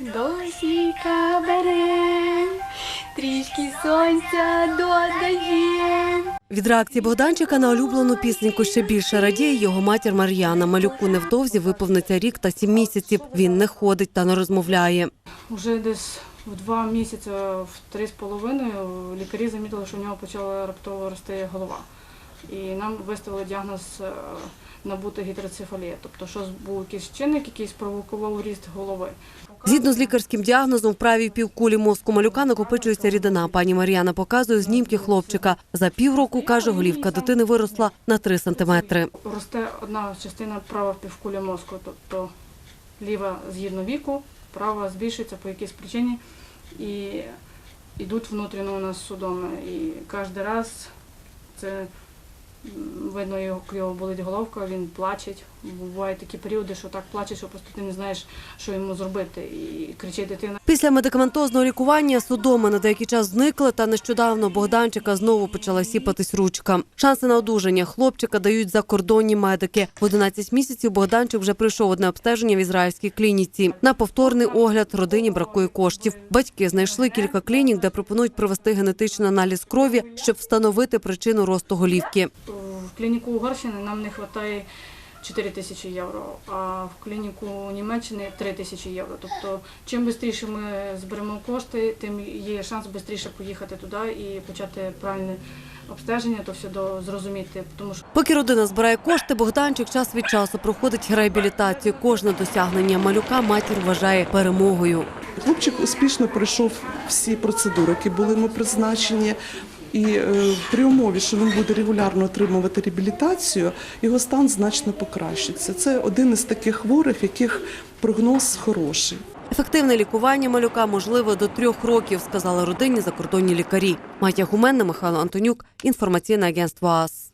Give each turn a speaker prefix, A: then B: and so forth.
A: Досіка бере, трішки сонця додає.
B: Від реакції Богданчика на улюблену пісеньку ще більше радіє його матір Мар'яна. Малюку невдовзі виповниться рік та сім місяців. Він не ходить та не розмовляє.
C: Уже десь в два місяці, в три з половиною, лікарі замітили, що в нього почала раптово рости голова. І нам виставили діагноз е, набута гідроцефалія, тобто що був якийсь чинник, який спровокував ріст голови.
B: Згідно з лікарським діагнозом, в правій півкулі мозку малюка накопичується рідина. Пані Мар'яна показує знімки хлопчика. За півроку, каже, голівка дитини виросла на 3 сантиметри.
C: Росте одна частина права півкулі мозку, тобто ліва згідно віку, права збільшується по якійсь причині і йдуть внутрішньо у нас судоми. І кожен раз це видно, його його болить головка, він плаче. Бувають такі періоди, що так плаче, що просто ти не знаєш, що йому зробити. І кричить дитина.
B: Після медикаментозного лікування судоми на деякий час зникли, та нещодавно Богданчика знову почала сіпатись ручка. Шанси на одужання хлопчика дають закордонні медики. В 11 місяців Богданчик вже пройшов одне обстеження в ізраїльській клініці. На повторний огляд родині бракує коштів. Батьки знайшли кілька клінік, де пропонують провести генетичний аналіз крові, щоб встановити причину росту голівки.
C: В клініку Угорщини нам не вистачає 4 тисячі євро, а в клініку Німеччини 3 тисячі євро. Тобто, чим швидше ми зберемо кошти, тим є шанс швидше поїхати туди і почати правильне обстеження, то все до зрозуміти. Тому що
B: Поки родина збирає кошти, Богданчик час від часу проходить реабілітацію. Кожне досягнення малюка матір вважає перемогою.
D: Хлопчик успішно пройшов всі процедури, які були йому призначені. І е, при умові, що він буде регулярно отримувати реабілітацію, його стан значно покращиться. Це один із таких хворих, яких прогноз хороший.
B: Ефективне лікування малюка можливе до трьох років, сказали родині закордонні лікарі. Матя Гуменна, Михайло Антонюк, інформаційне агентство АС.